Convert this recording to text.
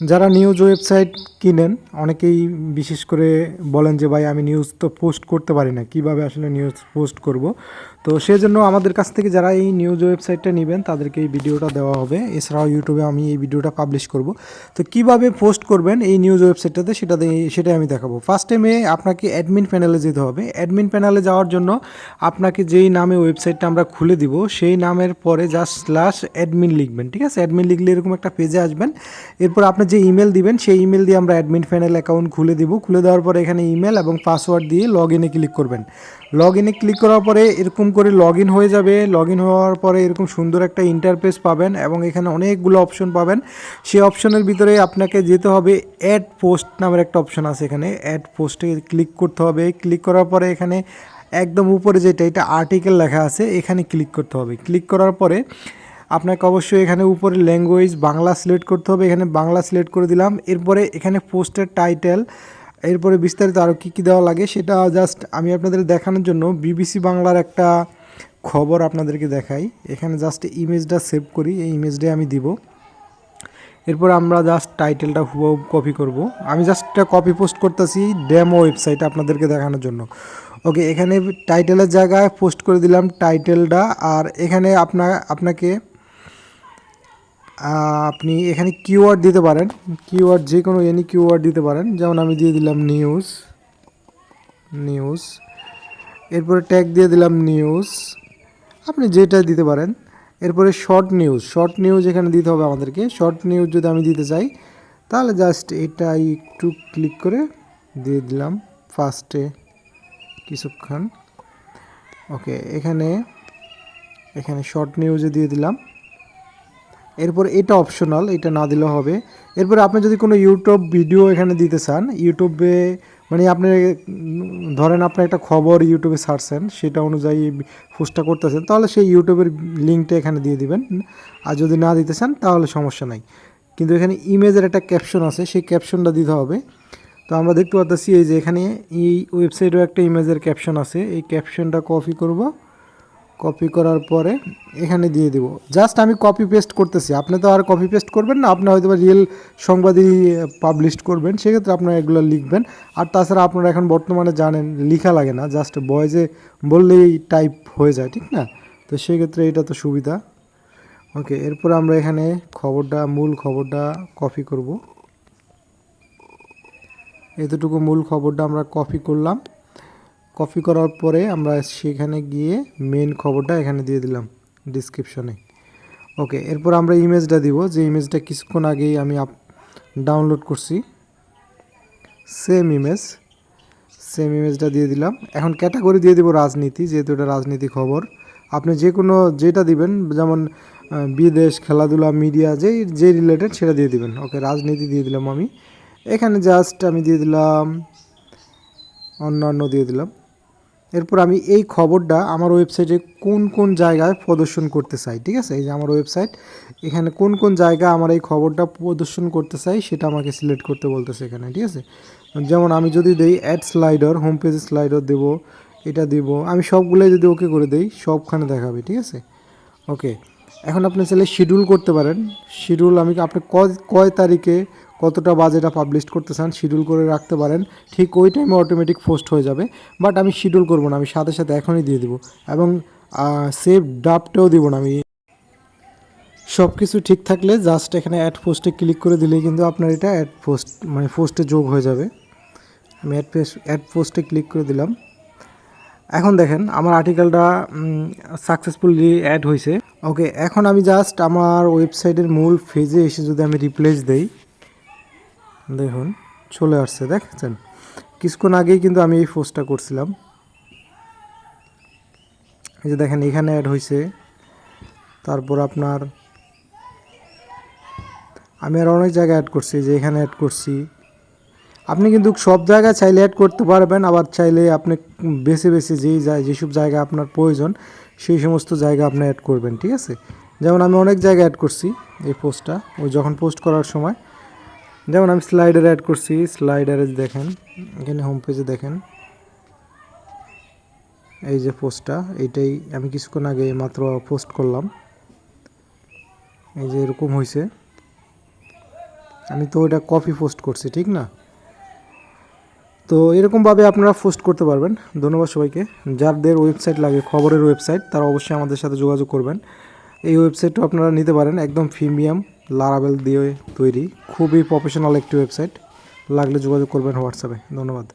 যারা news website কিনেন, অনেকেই বিশেষ করে বলেন যে, ভাই, আমি নিউজ তো পোস্ট করতে পারি না, কীভাবে আসলে নিউজ পোস্ট করব? তো সেজন্য আমাদের কাছ থেকে যারা এই নিউজ ওয়েবসাইটটা নেবেন, তাদেরকে এই ভিডিওটা দেওয়া হবে। এছাড়াও ইউটিউবে আমি এই ভিডিওটা পাবলিশ করব। তো কীভাবে পোস্ট করবেন এই নিউজ ওয়েবসাইটটাতে সেটা সেটাই আমি দেখাবো। ফার্স্ট টাইমে আপনাকে অ্যাডমিন প্যানেলে যেতে হবে। অ্যাডমিন প্যানেলে যাওয়ার জন্য আপনাকে যেই নামে ওয়েবসাইটটা আমরা খুলে দিব, সেই নামের পরে জাস্ট স্ল্যাশ অ্যাডমিন লিখবেন, ঠিক আছে? অ্যাডমিন লিখলে এরকম একটা পেজে আসবেন। এরপর আপনি যে ইমেল দিবেন, সেই ইমেল দিয়ে আমরা অ্যাডমিন প্যানেল অ্যাকাউন্ট খুলে দেবো। খুলে দেওয়ার পরে এখানে ইমেল এবং পাসওয়ার্ড দিয়ে লগ ইনে ক্লিক করবেন। লগ ইনে ক্লিক করার পরে এরকম করে লগ ইন হয়ে যাবে। লগ ইন হওয়ার পরে এরকম সুন্দর একটা ইন্টারফেস পাবেন এবং এখানে অনেকগুলো অপশন পাবেন। সেই অপশনের ভিতরে আপনাকে যেতে হবে অ্যাড পোস্ট নামের একটা অপশন আছে এখানে। অ্যাড পোস্টে ক্লিক করতে হবে। ক্লিক করার পরে এখানে একদম উপরে যেটা, এটা আর্টিকেল লেখা আছে, এখানে ক্লিক করতে হবে। ক্লিক করার পরে আপনাকে অবশ্যই এখানে উপরে ল্যাঙ্গুয়েজ বাংলা সিলেক্ট করতে হবে। এখানে বাংলা সিলেক্ট করে দিলাম। এরপরে এখানে পোস্টের টাইটেল এরপরে বিস্তারিত আরও কী কী দেওয়া লাগে সেটা জাস্ট আমি আপনাদের দেখানোর জন্য বিবিসি বাংলার একটা খবর আপনাদেরকে দেখাই। এখানে জাস্ট ইমেজটা সেভ করি। এই ইমেজটাই আমি দিব। এরপর আমরা জাস্ট টাইটেলটা হুবহু কপি করব। আমি জাস্ট কপি পোস্ট করতেছি ডেমো ওয়েবসাইট আপনাদেরকে দেখানোর জন্য। ওকে এখানে টাইটেলের জায়গায় পোস্ট করে দিলাম টাইটেলটা আর এখানে আপনা আপনাকে আপনি এখানে কিওয়ার্ড দিতে পারেন। কিওয়ার্ড যে কোনো এনি কিওয়ার্ড দিতে পারেন। যেমন আমি দিয়ে দিলাম নিউজ নিউজ এরপরে ট্যাগ দিয়ে দিলাম নিউজ আপনি যেটা দিতে পারেন। এরপরে শর্ট নিউজ শর্ট নিউজ এখানে দিতে হবে আমাদেরকে। শর্ট নিউজ যদি আমি দিতে চাই, তাহলে জাস্ট এটা একটু ক্লিক করে দিয়ে দিলাম ফার্স্টে কিছুক্ষণ। ওকে এখানে এখানে শর্ট নিউজে দিয়ে দিলাম। এরপর এটা অপশনাল এটা না দিলেও হবে। এরপর আপনি যদি কোনো ইউটিউব ভিডিও এখানে দিতে চান ইউটিউবে মানে আপনি, ধরেন আপনি একটা খবর ইউটিউবে ছাড়ছেন সেটা অনুযায়ী পোস্টটা করতেছেন, তাহলে সেই ইউটিউবের লিঙ্কটা এখানে দিয়ে দিবেন। আর যদি না দিতে চান, তাহলে সমস্যা নাই। কিন্তু এখানে ইমেজের একটা ক্যাপশন আছে, সেই ক্যাপশনটা দিতে হবে। তো আমরা দেখতে পাচ্ছি এই যে এখানে এই ওয়েবসাইটেও একটা ইমেজের ক্যাপশন আছে, এই ক্যাপশনটা কপি করব। কপি করার পরে এখানে দিয়ে দিব। জাস্ট আমি কপি পেস্ট করতেছি। আপনি তো আর কপি পেস্ট করবেন না, আপনি হয়তো রিয়েল সংবাদই পাবলিশ করবেন। সেক্ষেত্রে আপনারা এগুলো লিখবেন। আর তাছাড়া আপনারা এখন বর্তমানে জানেন, লেখা লাগে না। জাস্ট বয়েজে বললেই টাইপ হয়ে যায়, ঠিক না? তো সেক্ষেত্রে এটা তো সুবিধা। ওকে এরপর আমরা এখানে খবরটা, মূল খবরটা কপি করব। এতটুকু মূল খবরটা আমরা কপি করলাম। কপি করার পরে আমরা সেখানে গিয়ে মেন খবরটা এখানে দিয়ে দিলাম ডিসক্রিপশনে ওকে এরপর আমরা ইমেজটা দিব, যে ইমেজটা কিছুক্ষণ আগেই আমি আপ ডাউনলোড করছি। সেম ইমেজ সেম ইমেজটা দিয়ে দিলাম। এখন ক্যাটাগরি দিয়ে দিব রাজনীতি, যেহেতু এটা রাজনীতি খবর। আপনি যে কোনো যেটা দিবেন, যেমন বিদেশ, খেলাধুলা মিডিয়া যেই যে রিলেটেড সেটা দিয়ে দিবেন। ওকে রাজনীতি দিয়ে দিলাম আমি। এখানে জাস্ট আমি দিয়ে দিলাম, অন্যান্য দিয়ে দিলাম। এরপর আমি এই খবরটা আমার ওয়েবসাইটে কোন কোন জায়গায় প্রদর্শন করতে চাই, ঠিক আছে? এই যে আমার ওয়েবসাইট, এখানে কোন কোন জায়গায় আমার এই খবরটা প্রদর্শন করতে চাই সেটা আমাকে সিলেক্ট করতে বলতেছে এখানে, ঠিক আছে? যেমন আমি যদি দেই add slider, home page slider দেবো, এটা দেব, আমি সবগুলোই যদি ওকে করে দেই, সবখানে দেখাবে, ঠিক আছে? ওকে, এখন আপনি চাইলে শিডিউল করতে পারেন। শিডিউল আমি আপনি কয় কয় তারিখে কতটা বাজেটা পাবলিশ করতে চান শিডিউল করে রাখতে পারেন। ঠিক ওই টাইমে অটোমেটিক পোস্ট হয়ে যাবে। বাট আমি শিডিউল করব না, আমি সাথে সাথে এখনই দিয়ে দিব। এবং সেভ ড্রাফটেও দিব না আমি। সব কিছু ঠিক থাকলে জাস্ট এখানে অ্যাড পোস্টে ক্লিক করে দিলেই কিন্তু আপনার এটা অ্যাড পোস্ট মানে পোস্টে যোগ হয়ে যাবে। আমি অ্যাড পেস্ট অ্যাড পোস্টে ক্লিক করে দিলাম। এখন দেখেন, আমার আর্টিকেলটা সাকসেসফুলি অ্যাড হয়েছে ওকে এখন আমি জাস্ট আমার ওয়েবসাইটের মূল পেজে এসে যদি আমি রিপ্লেস দেই দেখুন, চলে আসছে, দেখছেন? কিছুক্ষণ আগেই কিন্তু আমি এই পোস্টটা করছিলাম। এই যে দেখেন, এখানে অ্যাড হয়েছে তারপর আপনার, আমি আর অনেক জায়গায় অ্যাড করছি যে এখানে অ্যাড করছি। আপনি কিন্তু সব জায়গায় চাইলে অ্যাড করতে পারবেন, আবার চাইলে আপনি বেছে বেছে যেই যেসব জায়গা আপনার প্রয়োজন, সেই সমস্ত জায়গা আপনি অ্যাড করবেন, ঠিক আছে? যেমন আমি অনেক জায়গায় অ্যাড করছি এই পোস্টটা, ওই যখন পোস্ট করার সময়। যেমন আমি স্লাইডার অ্যাড করছি স্লাইডারে দেখেন, এখানে হোম পেজে দেখেন। এই যে পোস্টটা এইটাই আমি কিছুক্ষণ আগে মাত্র পোস্ট করলাম। এই যে এরকম হয়েছে আমি তো এটা কপি পোস্ট করছি, ঠিক না? তো এরকমভাবে আপনারা পোস্ট করতে পারবেন। ধন্যবাদ সবাইকে। যাদের ওয়েবসাইট লাগে, খবরের ওয়েবসাইট তারা অবশ্যই আমাদের সাথে যোগাযোগ করবেন। এই ওয়েবসাইটটা আপনারা নিতে পারেন, একদম প্রিমিয়াম লারাবেল দিয়ে তৈরি। খুবই প্রফেশনাল একটি ওয়েবসাইট লাগলে যোগাযোগ করবেন হোয়াটসঅ্যাপে। ধন্যবাদ।